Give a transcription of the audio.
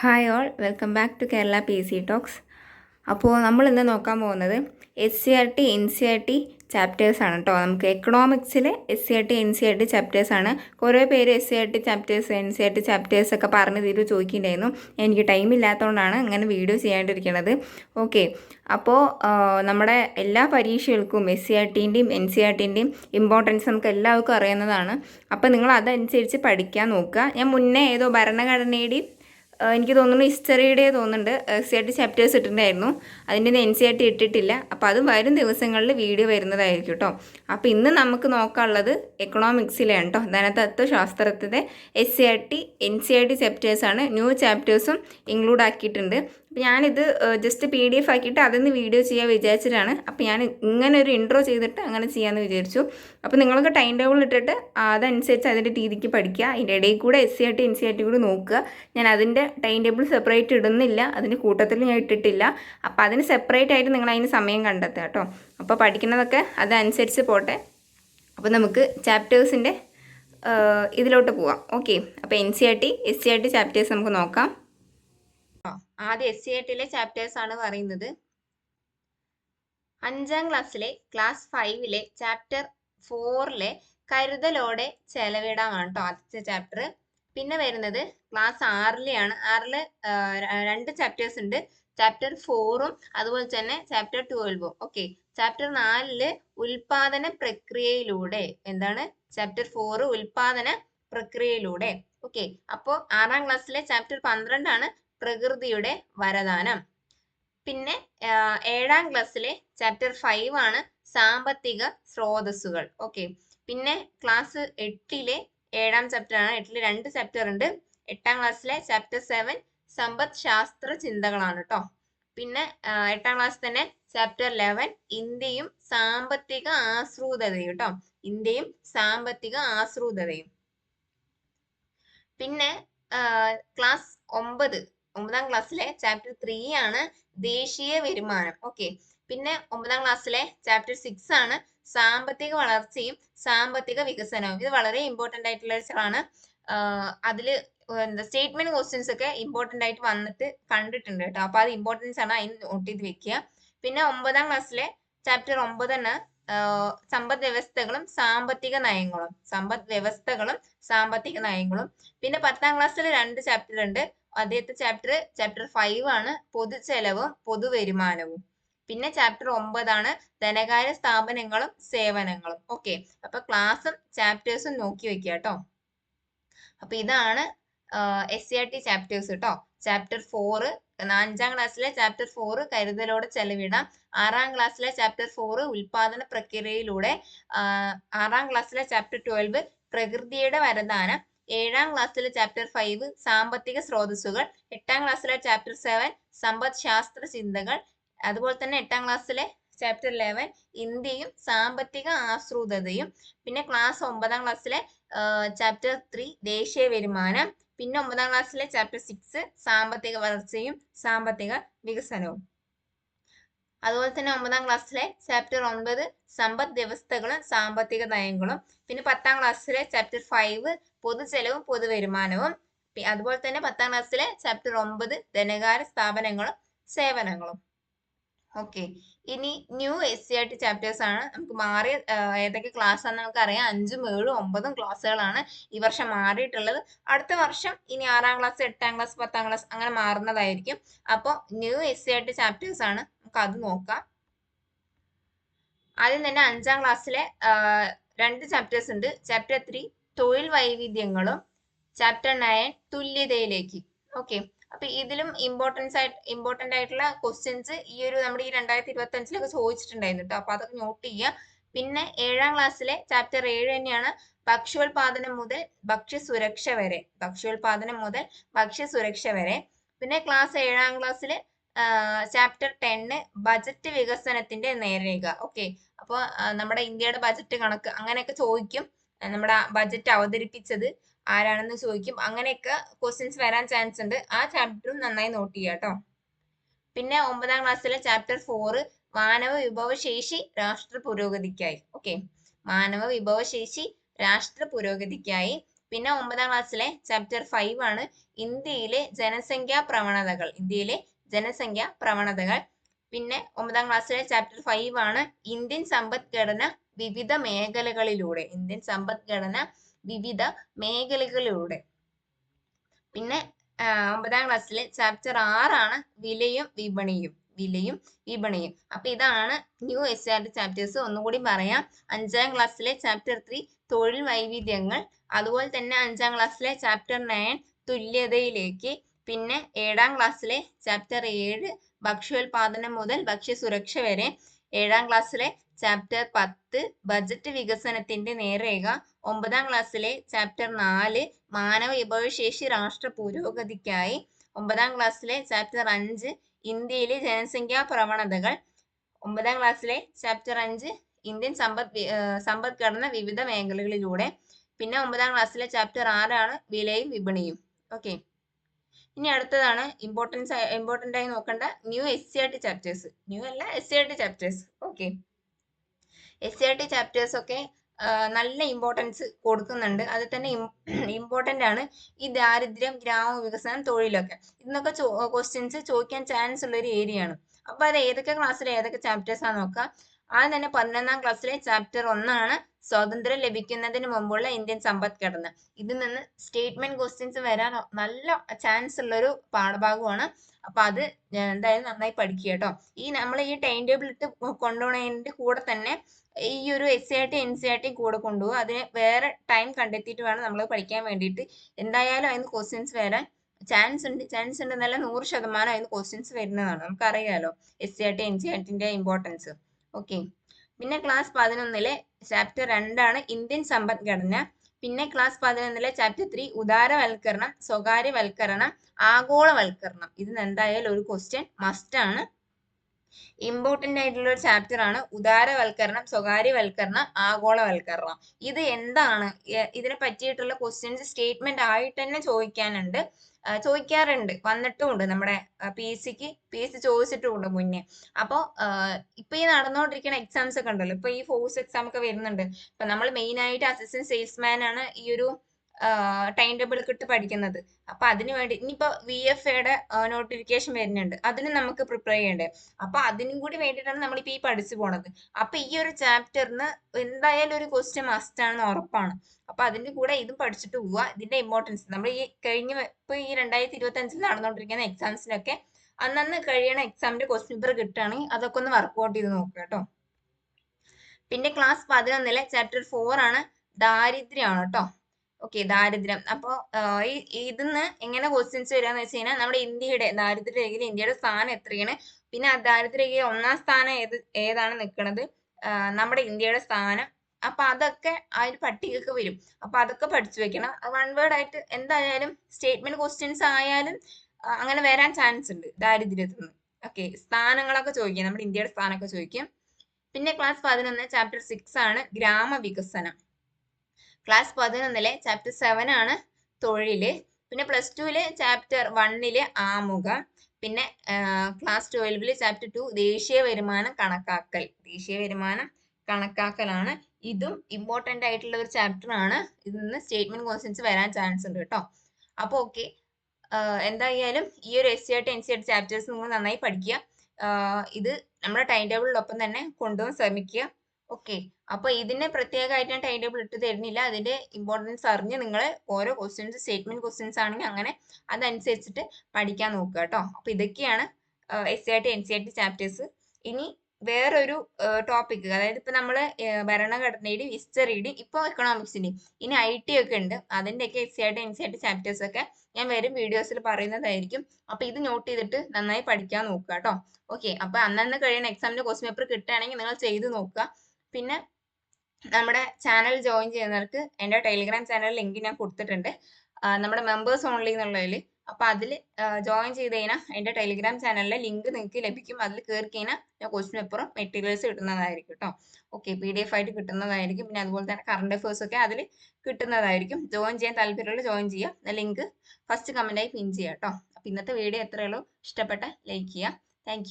Hi all welcome back to Kerala P C talks അപ്പോൾ നമ്മൾ ഇന്ന് നോക്കാൻ പോകുന്നത് S C R T N C R T chapters ആണ് കേട്ടോ നമുക്ക് എക്കണോമിക്സിലെ S C R T N C R T chapters ആണ്. കുറേ പേര് S C R T chapters N C R T chapters ഒക്കെ പറഞ്ഞ് തീരു ചോദിക്കുന്നുണ്ടായിരുന്നു. എനിക്ക് ടൈം ഇല്ലാത്തതുകൊണ്ടാണ് അങ്ങനെ വീഡിയോ ചെയ്യാണ്ടിരിക്കുന്നത് ഓക്കെ അപ്പോൾ നമ്മുടെ എല്ലാ പരീക്ഷകൾക്കും എസ് സി ആർ ടിന്റെയും എൻ സി ആർ ടിന്റെയും ഇമ്പോർട്ടൻസ് നമുക്ക് എല്ലാവർക്കും അറിയുന്നതാണ്. അപ്പോൾ നിങ്ങൾ അതനുസരിച്ച് പഠിക്കാൻ നോക്കുക. ഞാൻ മുന്നേ ഏതോ ഭരണഘടനയുടെയും എനിക്ക് തോന്നുന്നു ഹിസ്റ്ററിയുടെ തോന്നുന്നുണ്ട്. S C R T chapters ഇട്ടിട്ടുണ്ടായിരുന്നു അതിന്റെ എൻ സി ആർ ടി ഇട്ടിട്ടില്ല. അപ്പോൾ അത് വരും ദിവസങ്ങളിൽ വീഡിയോ വരുന്നതായിരിക്കും കേട്ടോ അപ്പോൾ ഇന്ന് നമുക്ക് നോക്കാനുള്ളത് എക്കണോമിക്സിലാണ് കേട്ടോ ധനതത്വശാസ്ത്രത്തിന്റെ S C R T N C R T ചാപ്റ്റേഴ്സാണ് new ചാപ്റ്റേഴ്സും ഇൻക്ലൂഡ് ആക്കിയിട്ടുണ്ട്. അപ്പോൾ ഞാനിത് ജസ്റ്റ് പി ഡി എഫ് ആക്കിയിട്ട് അതിൽ നിന്ന് വീഡിയോ ചെയ്യാൻ വിചാരിച്ചിട്ടാണ്. അപ്പോൾ ഞാൻ ഇങ്ങനെ ഒരു ഇൻട്രോ ചെയ്തിട്ട് അങ്ങനെ ചെയ്യാമെന്ന് വിചാരിച്ചു. അപ്പോൾ നിങ്ങൾക്ക് ടൈം ടേബിൾ ഇട്ടിട്ട് അതനുസരിച്ച് അതിന്റെ രീതിക്ക് പഠിക്കുക. അതിന്റെ ഇടയിൽ കൂടെ S C R T N C R T കൂടി നോക്കുക. ഞാൻ അതിന്റെ ടൈം ടേബിൾ സെപ്പറേറ്റ് ഇടുന്നില്ല. അതിന്റെ കൂട്ടത്തിൽ ഞാൻ ഇട്ടിട്ടില്ല. അപ്പോൾ അതിന് സെപ്പറേറ്റ് ആയിട്ട് നിങ്ങൾ അതിന് സമയം കണ്ടെത്തുക കേട്ടോ. അപ്പോൾ പഠിക്കുന്നതൊക്കെ അതനുസരിച്ച് പോട്ടെ. അപ്പോൾ നമുക്ക് ചാപ്റ്റേഴ്സിന്റെ ഇതിലോട്ട് പോവാം. ഓക്കെ അപ്പോൾ N C R T S C R T chapters നമുക്ക് നോക്കാം. ആദ്യം എസ് സി എട്ടിലെ ചാപ്റ്റേഴ്സ് ആണ് പറയുന്നത്. അഞ്ചാം ക്ലാസ്സിലെ ക്ലാസ് ഫൈവിലെ ചാപ്റ്റർ ഫോറിലെ കരുതലോടെ ചെലവിടാമാണ് കേട്ടോ ആദ്യത്തെ ചാപ്റ്റർ പിന്നെ വരുന്നത് ക്ലാസ് ആറിലെയാണ് ആറിൽ രണ്ട് ചാപ്റ്റേഴ്സ് ഉണ്ട്. ചാപ്റ്റർ ഫോറും അതുപോലെ തന്നെ ചാപ്റ്റർ ട്വൽവും ഓക്കെ ചാപ്റ്റർ നാലിൽ ഉൽപാദന പ്രക്രിയയിലൂടെ എന്താണ്? ചാപ്റ്റർ ഫോർ ഉൽപാദന പ്രക്രിയയിലൂടെ. ഓക്കെ അപ്പോ ആറാം ക്ലാസ്സിലെ ചാപ്റ്റർ പന്ത്രണ്ടാണ് പ്രകൃതിയുടെ വരദാനം. പിന്നെ ഏഴാം ക്ലാസ്സിലെ ചാപ്റ്റർ ഫൈവ് ആണ് സാമ്പത്തിക സ്രോതസ്സുകൾ. ഓക്കെ പിന്നെ ക്ലാസ് എട്ടിലെ ഏഴാം ചാപ്റ്റർ ആണ്. എട്ടിലെ രണ്ട് ചാപ്റ്റർ ഉണ്ട്. എട്ടാം ക്ലാസ്സിലെ ചാപ്റ്റർ സെവൻ സമ്പദ് ശാസ്ത്ര ചിന്തകളാണ് കേട്ടോ പിന്നെ എട്ടാം ക്ലാസ് തന്നെ ചാപ്റ്റർ ലെവൻ ഇന്ത്യയും സാമ്പത്തിക ആശ്രൂതയും കേട്ടോ ഇന്ത്യയും സാമ്പത്തിക ആശ്രൂതയും പിന്നെ ക്ലാസ് ഒമ്പത് ഒമ്പതാം ക്ലാസ്സിലെ ചാപ്റ്റർ ത്രീ ആണ് ദേശീയ വരുമാനം. ഓക്കെ പിന്നെ ഒമ്പതാം ക്ലാസ്സിലെ ചാപ്റ്റർ സിക്സ് ആണ് സാമ്പത്തിക വളർച്ചയും സാമ്പത്തിക വികസനവും. ഇത് വളരെ ഇമ്പോർട്ടന്റ് ആയിട്ടുള്ള ആണ് അതിൽ എന്താ സ്റ്റേറ്റ്മെന്റ് ക്വസ്റ്റ്യൻസ് ഒക്കെ ഇമ്പോർട്ടന്റ് ആയിട്ട് വന്നിട്ട് കണ്ടിട്ടുണ്ട് കേട്ടോ. അപ്പൊ അത് ഇമ്പോർട്ടൻസ് ആണ് അതിന് നോട്ട് ചെയ്ത് വെക്കുക. പിന്നെ ഒമ്പതാം ക്ലാസ്സിലെ ചാപ്റ്റർ ഒമ്പതാണ് സമ്പദ് വ്യവസ്ഥകളും സാമ്പത്തിക നയങ്ങളും. സമ്പദ് വ്യവസ്ഥകളും സാമ്പത്തിക നയങ്ങളും. പിന്നെ പത്താം ക്ലാസ്സിൽ രണ്ട് ചാപ്റ്റർ ഉണ്ട്. ആദ്യത്തെ ചാപ്റ്റർ ചാപ്റ്റർ ഫൈവ് ആണ് പൊതുചെലവും പൊതുവരുമാനവും. പിന്നെ ചാപ്റ്റർ ഒമ്പതാണ് ധനകാര്യ സ്ഥാപനങ്ങളും സേവനങ്ങളും. ഓക്കെ അപ്പൊ ക്ലാസ്സും ചാപ്റ്റേഴ്സും നോക്കി വെക്കുക കേട്ടോ അപ്പൊ ഇതാണ് S C R T chapters കേട്ടോ ചാപ്റ്റർ ഫോറ് അഞ്ചാം ക്ലാസ്സിലെ ചാപ്റ്റർ ഫോറ് കരുതലോടെ ചെലവിടാം. ആറാം ക്ലാസ്സിലെ ചാപ്റ്റർ ഫോറ് ഉൽപാദന പ്രക്രിയയിലൂടെ ആറാം ക്ലാസ്സിലെ ചാപ്റ്റർ ട്വൽവ് പ്രകൃതിയുടെ വരദാനം ഏഴാം ക്ലാസ്സിലെ ചാപ്റ്റർ ഫൈവ് സാമ്പത്തിക സ്രോതസ്സുകൾ എട്ടാം ക്ലാസ്സിലെ ചാപ്റ്റർ സെവൻ സമ്പദ് ശാസ്ത്ര ചിന്തകൾ അതുപോലെ തന്നെ എട്ടാം ക്ലാസ്സിലെ ചാപ്റ്റർ ലെവൻ ഇന്ത്യയും സാമ്പത്തിക ആശ്രിതതയും പിന്നെ ക്ലാസ് ഒമ്പതാം ക്ലാസ്സിലെ ചാപ്റ്റർ ത്രീ ദേശീയ വരുമാനം പിന്നെ ഒമ്പതാം ക്ലാസ്സിലെ ചാപ്റ്റർ സിക്സ് സാമ്പത്തിക വളർച്ചയും സാമ്പത്തിക വികസനവും. അതുപോലെ തന്നെ ഒമ്പതാം ക്ലാസ്സിലെ ചാപ്റ്റർ ഒൻപത് സമ്പദ് വ്യവസ്ഥകളും സാമ്പത്തിക നയങ്ങളും പിന്നെ പത്താം ക്ലാസ്സിലെ ചാപ്റ്റർ ഫൈവ് പൊതുചെലവും പൊതുവരുമാനവും. അതുപോലെ തന്നെ പത്താം ക്ലാസ്സിലെ ചാപ്റ്റർ ഒമ്പത് ധനകാര്യ സ്ഥാപനങ്ങളും സേവനങ്ങളും. ഓക്കെ ഇനി new S C R T chapters ആണ്. നമുക്ക് മാറിയ ഏതൊക്കെ ക്ലാസ് ആണെന്ന് നമുക്ക് അറിയാം. അഞ്ചും ഏഴും ഒമ്പതും ക്ലാസ്സുകളാണ് ഈ വർഷം മാറിയിട്ടുള്ളത്. അടുത്ത വർഷം ഇനി ആറാം ക്ലാസ് എട്ടാം ക്ലാസ് പത്താം ക്ലാസ് അങ്ങനെ മാറുന്നതായിരിക്കും. അപ്പോൾ new S C R T chapters ആണ്. നമുക്ക് അത് നോക്കാം. ആദ്യം തന്നെ അഞ്ചാം ക്ലാസ്സിലെ രണ്ട് ചാപ്റ്റേഴ്സ് ഉണ്ട്. ചാപ്റ്റർ ത്രീ തൊഴിൽ വൈവിധ്യങ്ങളും ചാപ്റ്റർ നയൻ തുല്യതയിലേക്ക്. ഓക്കെ അപ്പൊ ഇതിലും ഇമ്പോർട്ടൻസ് ആയിട്ട് ഇമ്പോർട്ടന്റ് ആയിട്ടുള്ള ക്വസ്റ്റ്യൻസ് ഈ ഒരു നമ്മുടെ ഈ രണ്ടായിരത്തി ഇരുപത്തി അഞ്ചിലൊക്കെ ചോദിച്ചിട്ടുണ്ടായിരുന്നു കേട്ടോ അപ്പൊ അതൊക്കെ നോട്ട് ചെയ്യുക. പിന്നെ ഏഴാം ക്ലാസ്സിലെ ചാപ്റ്റർ ഏഴ് തന്നെയാണ് ഭക്ഷ്യോൽപാദനം മുതൽ ഭക്ഷ്യസുരക്ഷ വരെ. ഭക്ഷ്യോൽപാദനം മുതൽ ഭക്ഷ്യസുരക്ഷ വരെ. പിന്നെ ക്ലാസ് ഏഴാം ക്ലാസ്സിൽ ചാപ്റ്റർ ടെന്ന് ബജറ്റ് വികസനത്തിന്റെ നേരേഖ ഓക്കെ അപ്പോൾ നമ്മുടെ ഇന്ത്യയുടെ ബജറ്റ് കണക്ക് അങ്ങനെയൊക്കെ ചോദിക്കും. നമ്മുടെ ബജറ്റ് അവതരിപ്പിച്ചത് ആരാണെന്ന് ചോദിക്കും. അങ്ങനെയൊക്കെ ക്വസ്റ്റ്യൻസ് വരാൻ ചാൻസ് ഉണ്ട്. ആ ചാപ്റ്ററും നന്നായി നോട്ട് ചെയ്യുക കേട്ടോ പിന്നെ ഒമ്പതാം ക്ലാസ്സിലെ ചാപ്റ്റർ ഫോറ് മാനവ വിഭവശേഷി രാഷ്ട്ര പുരോഗതിക്കായി. ഓക്കെ മാനവ വിഭവശേഷി രാഷ്ട്ര പുരോഗതിക്കായി. പിന്നെ ഒമ്പതാം ക്ലാസ്സിലെ ചാപ്റ്റർ ഫൈവ് ആണ് ഇന്ത്യയിലെ ജനസംഖ്യാ പ്രവണതകൾ. ഇന്ത്യയിലെ ജനസംഖ്യാ പ്രവണതകൾ. പിന്നെ ഒമ്പതാം ക്ലാസ്സിലെ ചാപ്റ്റർ ഫൈവ് ആണ് ഇന്ത്യൻ സമ്പദ്ഘടന വിവിധ മേഖലകളിലൂടെ ഇന്ത്യൻ സമ്പദ്ഘടന വിവിധ മേഖലകളിലൂടെ. പിന്നെ ഒമ്പതാം ക്ലാസ്സിലെ ചാപ്റ്റർ ആറാണ് വിലയും വിപണിയും വിലയും വിപണിയും. അപ്പൊ ഇതാണ് ന്യൂ എസ് ആർ ചാപ്റ്റേഴ്സ് ഒന്നുകൂടി പറയാം. അഞ്ചാം ക്ലാസ്സിലെ ചാപ്റ്റർ ത്രീ തൊഴിൽ വൈവിധ്യങ്ങൾ. അതുപോലെ തന്നെ അഞ്ചാം ക്ലാസ്സിലെ ചാപ്റ്റർ നയൻ തുല്യതയിലേക്ക്. പിന്നെ ഏഴാം ക്ലാസ്സിലെ ചാപ്റ്റർ ഏഴ് ഭക്ഷ്യോൽപാദനം മുതൽ ഭക്ഷ്യസുരക്ഷ വരെ. ഏഴാം ക്ലാസ്സിലെ ചാപ്റ്റർ പത്ത് ബജറ്റ് വികസനത്തിന്റെ നേർരേഖ. ഒമ്പതാം ക്ലാസ്സിലെ ചാപ്റ്റർ നാല് മാനവ വിഭവശേഷി രാഷ്ട്ര പുരോഗതിക്കായി. ഒമ്പതാം ക്ലാസ്സിലെ ചാപ്റ്റർ അഞ്ച് ഇന്ത്യയിലെ ജനസംഖ്യാ പ്രവണതകൾ. ഒമ്പതാം ക്ലാസ്സിലെ ചാപ്റ്റർ അഞ്ച് ഇന്ത്യൻ സമ്പദ് സമ്പദ്ഘടന വിവിധ മേഖലകളിലൂടെ. പിന്നെ ഒമ്പതാം ക്ലാസ്സിലെ ചാപ്റ്റർ ആറാണ് വിലയും വിപണിയും. ഓക്കെ ഇനി അടുത്തതാണ് ഇമ്പോർട്ടൻസ് ഇമ്പോർട്ടന്റ് ആയി നോക്കേണ്ട new S C R T chapters new അല്ല S C R T chapters okay S C R T chapters ഒക്കെ നല്ല ഇമ്പോർട്ടൻസ് കൊടുക്കുന്നുണ്ട്. അതിൽ തന്നെ ഇമ്പോർട്ടന്റ് ആണ് ഈ ദാരിദ്ര്യം ഗ്രാമവികസനം തൊഴിലൊക്കെ. ഇന്നൊക്കെ ക്വസ്റ്റ്യൻസ് ചോദിക്കാൻ ചാൻസ് ഉള്ള ഒരു ഏരിയ ആണ്. അപ്പോൾ അത് ഏതൊക്കെ ക്ലാസ്സിലെ ഏതൊക്കെ ചാപ്റ്റേഴ്സ് നോക്കുക നോക്കാം. ആദ്യം തന്നെ പതിനൊന്നാം ക്ലാസ്സിലെ ചാപ്റ്റർ ഒന്നാണ്. സ്വാതന്ത്ര്യം ലഭിക്കുന്നതിന് മുമ്പുള്ള ഇന്ത്യൻ സമ്പദ്ഘടന ഇതിൽ നിന്ന് സ്റ്റേറ്റ്മെന്റ് ക്വസ്റ്റ്യൻസ് വരാൻ നല്ല ചാൻസ് ഉള്ളൊരു പാഠഭാഗമാണ്. അപ്പൊ അത് എന്തായാലും നന്നായി പഠിക്കുക കേട്ടോ. ഈ നമ്മൾ ഈ ടൈം ടേബിൾ ഇട്ട് കൊണ്ടുപോകുന്നതിന്റെ കൂടെ തന്നെ ഈ ഒരു S R T N C R T കൂടെ കൊണ്ടുപോകും. അതിന് വേറെ ടൈം കണ്ടെത്തിയിട്ട് വേണം നമ്മൾ പഠിക്കാൻ വേണ്ടിയിട്ട്. എന്തായാലും അതിന് ക്വസ്റ്റ്യൻസ് വരാൻ ചാൻസ് ഉണ്ട്. ചാൻസ് ഉണ്ട് എന്നല്ല നൂറ് ശതമാനം അതിന് ക്വസ്റ്റ്യൻസ് വരുന്നതാണ്. നമുക്കറിയാലോ S C R T N C R ടിന്റെ importance okay പിന്നെ ക്ലാസ് പതിനൊന്നിലെ ചാപ്റ്റർ രണ്ടാണ് ഇന്ത്യൻ സമ്പദ്ഘടന. പിന്നെ ക്ലാസ് പതിനൊന്നിലെ ചാപ്റ്റർ ത്രീ ഉദാരവൽക്കരണം സ്വകാര്യവൽക്കരണം ആഗോളവൽക്കരണം. ഇതിന് എന്തായാലും ഒരു ക്വസ്റ്റ്യൻ മസ്റ്റ് ആണ്. ഇമ്പോർട്ടന്റ് ആയിട്ടുള്ള ഒരു ചാപ്റ്റർ ആണ് ഉദാരവൽക്കരണം സ്വകാര്യവൽക്കരണം ആഗോളവൽക്കരണം. ഇത് എന്താണ്? ഇതിനെ പറ്റിയിട്ടുള്ള ക്വസ്റ്റ്യൻസ് സ്റ്റേറ്റ്മെന്റ് ആയിട്ട് തന്നെ ചോദിക്കാനുണ്ട്. ചോദിക്കാറുണ്ട്. വന്നിട്ടുമുണ്ട് നമ്മുടെ പി എസ് സിക്ക് പി എസ് സി ചോദിച്ചിട്ടുമുണ്ട് മുന്നേ. അപ്പോൾ ഇപ്പൊ ഈ നടന്നുകൊണ്ടിരിക്കുന്ന എക്സാംസ് ഒക്കെ ഉണ്ടല്ലോ. ഇപ്പൊ ഈ ഫോഴ്സ് എക്സാം ഒക്കെ വരുന്നുണ്ട്. ഇപ്പൊ നമ്മൾ മെയിൻ ആയിട്ട് അസിസ്റ്റന്റ് സെയിൽസ്മാൻ ആണ് ഈ ഒരു ടൈം ടേബിൾ ഇട്ട് പഠിക്കുന്നത്. അപ്പൊ അതിന് വേണ്ടി ഇനിയിപ്പോ വി എഫ് എയുടെ നോട്ടിഫിക്കേഷൻ വരുന്നുണ്ട്. അതിന് നമുക്ക് പ്രിപ്പയർ ചെയ്യണ്ടേ? അപ്പൊ അതിനും കൂടി വേണ്ടിയിട്ടാണ് നമ്മളിപ്പോ ഈ പഠിച്ചു പോണത്. അപ്പൊ ഈ ഒരു ചാപ്റ്ററിന് എന്തായാലും ഒരു ക്വസ്റ്റ്യൻ മസ്റ്റ് ആണെന്ന് ഉറപ്പാണ്. അപ്പൊ അതിന്റെ കൂടെ ഇതും പഠിച്ചിട്ട് പോവുക ഇതിന്റെ ഇമ്പോർട്ടൻസ് നമ്മൾ ഈ കഴിഞ്ഞ ഇപ്പൊ ഈ രണ്ടായിരത്തി ഇരുപത്തി അഞ്ചിൽ നടന്നുകൊണ്ടിരിക്കുന്ന എക്സാംസിനൊക്കെ അന്നന്ന് കഴിയണ എക്സാമിന്റെ ക്വസ്റ്റ്യൻ പേപ്പർ കിട്ടുകയാണെങ്കിൽ അതൊക്കെ ഒന്ന് വർക്ക്ഔട്ട് ചെയ്ത് നോക്കുക കേട്ടോ. പിന്നെ ക്ലാസ് പതിനൊന്നിലെ ചാപ്റ്റർ ഫോർ ആണ് ദാരിദ്ര്യമാണ് കേട്ടോ. ഓക്കെ ദാരിദ്ര്യം. അപ്പോ ഇതിന്ന് എങ്ങനെ ക്വസ്റ്റ്യൻസ് വരാന്ന് വെച്ച് കഴിഞ്ഞാൽ നമ്മുടെ ഇന്ത്യയുടെ ദാരിദ്ര്യ രേഖയിൽ ഇന്ത്യയുടെ സ്ഥാനം എത്രയാണ്? പിന്നെ ആ ദാരിദ്ര്യ രേഖയിൽ ഒന്നാം സ്ഥാനം ഏത് ഏതാണ് നിൽക്കുന്നത് നമ്മുടെ ഇന്ത്യയുടെ സ്ഥാനം. അപ്പൊ അതൊക്കെ ആ ഒരു പട്ടികക്ക് വരും. അപ്പൊ അതൊക്കെ പഠിച്ചു വെക്കണം. വൺ വേർഡ് ആയിട്ട് എന്തായാലും സ്റ്റേറ്റ്മെന്റ് ക്വസ്റ്റ്യൻസ് ആയാലും അങ്ങനെ വരാൻ ചാൻസ് ഉണ്ട് ദാരിദ്ര്യത്തിൽ നിന്ന്. ഓക്കെ സ്ഥാനങ്ങളൊക്കെ ചോദിക്കും. നമ്മുടെ ഇന്ത്യയുടെ സ്ഥാനമൊക്കെ ചോദിക്കും. പിന്നെ ക്ലാസ് പതിനൊന്ന് ചാപ്റ്റർ സിക്സ് ആണ് ഗ്രാമവികസനം. ക്ലാസ് പതിനൊന്നിലെ ചാപ്റ്റർ സെവൻ ആണ് തൊഴിൽ. പിന്നെ പ്ലസ് ടുവിലെ ചാപ്റ്റർ വണ്ണിലെ ആമുഖം. പിന്നെ ക്ലാസ് ട്വൽവിൽ ചാപ്റ്റർ ടു ദേശീയ വരുമാനം കണക്കാക്കൽ. ദേശീയ വരുമാനം കണക്കാക്കലാണ്. ഇതും ഇമ്പോർട്ടന്റ് ആയിട്ടുള്ള ഒരു ചാപ്റ്റർ ആണ്. ഇതിൽ നിന്ന് സ്റ്റേറ്റ്മെന്റ് ക്വസ്റ്റ്യൻസ് വരാൻ ചാൻസ് ഉണ്ട് കേട്ടോ. അപ്പോൾ ഓക്കെ എന്തായാലും ഈ ഒരു S C R T N C R chapters നിങ്ങൾ നന്നായി പഠിക്കുക. ഇത് നമ്മുടെ ടൈം ടേബിളിനൊപ്പം തന്നെ കൊണ്ടുപോകാൻ ശ്രമിക്കുക. ഓക്കെ അപ്പൊ ഇതിന് പ്രത്യേകമായിട്ട് ഞാൻ ടൈം ടേബിൾ ഇട്ട് തരുന്നില്ല. അതിന്റെ ഇമ്പോർട്ടൻസ് അറിഞ്ഞ് നിങ്ങൾ ഓരോ ക്വസ്റ്റ്യൻസ് സ്റ്റേറ്റ്മെന്റ് ക്വസ്റ്റ്യൻസ് ആണെങ്കിൽ അങ്ങനെ അതനുസരിച്ചിട്ട് പഠിക്കാൻ നോക്കുക കേട്ടോ. അപ്പൊ ഇതൊക്കെയാണ് S C R T N C R T chapters ഇനി വേറൊരു ടോപ്പിക് അതായത് ഇപ്പൊ നമ്മൾ ഏർ ഭരണഘടനയുടെയും ഹിസ്റ്ററിയുടെയും ഇപ്പൊ എക്കണോമിക്സിന്റെയും ഇനി ഐ ടി ഒക്കെ ഉണ്ട്. അതിന്റെയൊക്കെ S C R T N C R T chapters ഒക്കെ ഞാൻ വരും വീഡിയോസിൽ പറയുന്നതായിരിക്കും. അപ്പൊ ഇത് നോട്ട് ചെയ്തിട്ട് നന്നായി പഠിക്കാൻ നോക്കുക കേട്ടോ. ഓക്കെ അപ്പൊ അന്നന്ന് കഴിയുന്ന എക്സാമിന്റെ ക്വസ്റ്റ്യൻ പേപ്പർ കിട്ടുകയാണെങ്കിൽ നിങ്ങൾ ചെയ്ത് നോക്കുക. പിന്നെ നമ്മുടെ ചാനൽ ജോയിൻ ചെയ്യുന്നവർക്ക് എന്റെ ടെലിഗ്രാം ചാനൽ ലിങ്ക് ഞാൻ കൊടുത്തിട്ടുണ്ട്. നമ്മുടെ മെമ്പേഴ്സ് ഓൺലി എന്നുള്ളതിൽ. അപ്പൊ അതിൽ ജോയിൻ ചെയ്ത് കഴിഞ്ഞാൽ എന്റെ ടെലിഗ്രാം ചാനലിലെ ലിങ്ക് നിങ്ങൾക്ക് ലഭിക്കും. അതിൽ കയറി കഴിഞ്ഞാൽ ഞാൻ ക്വസ്റ്റ്യൻ പേപ്പറും മെറ്റീരിയൽസ് കിട്ടുന്നതായിരിക്കും കേട്ടോ ഓക്കെ പി ഡി എഫ് ആയിട്ട് കിട്ടുന്നതായിരിക്കും. പിന്നെ അതുപോലെ തന്നെ കറണ്ട് അഫേഴ്സ് ഒക്കെ അതിൽ കിട്ടുന്നതായിരിക്കും. ജോയിൻ ചെയ്യാൻ താല്പര്യമുള്ള ജോയിൻ ചെയ്യുക ലിങ്ക് ഫസ്റ്റ് കമന്റായി പിൻ ചെയ്യാം കേട്ടോ അപ്പൊ ഇന്നത്തെ വീഡിയോ എത്രയുള്ളൂ ഇഷ്ടപ്പെട്ട ലൈക്ക് ചെയ്യുക താങ്ക്